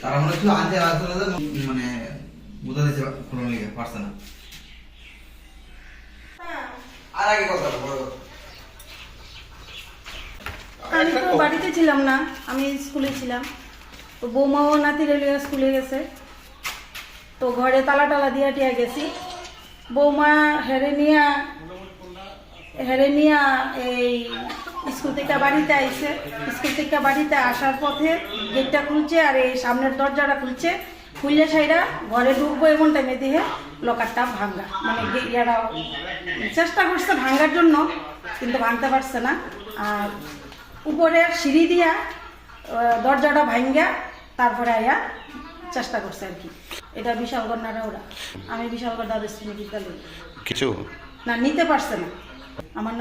তারা মনে হচ্ছিল আসলে মানে, মানে কোনো ইয়ে পারছে না। আর আগে কথা বড় আমি তো বাড়িতে ছিলাম না, আমি স্কুলে ছিলাম। তো বৌমাও নাতি রেলিয়া স্কুলে গেছে। তো ঘরে তালা টালা দিয়া টিয়া গেছি। বৌমা হেরে নিয়া হেরে নিয়া এই স্কুল থেকে বাড়িতে আইছে। স্কুল থেকে বাড়িতে আসার পথে গেটটা খুলছে আর এই সামনের দরজাটা খুলছে। খুললে সাইডা ঘরে ঢুকবো এমন টাইমে দিয়ে লকারটা ভাঙ্গা। মানে ইয়াটা চেষ্টা করছে ভাঙ্গার জন্য কিন্তু ভাঙতে পারছে না। আর উপরে সিঁড়ি দিয়া দরজাটা ভাঙ্গা তারপরে আয়া চেষ্টা করছে আর কি। এটা বিশালগড় নাড়া ওরা আমি বিশালগড় দ্বাদশ শ্রেণি বিদ্যালয়। কিছু? না নিতে পারছে না। আমার নাম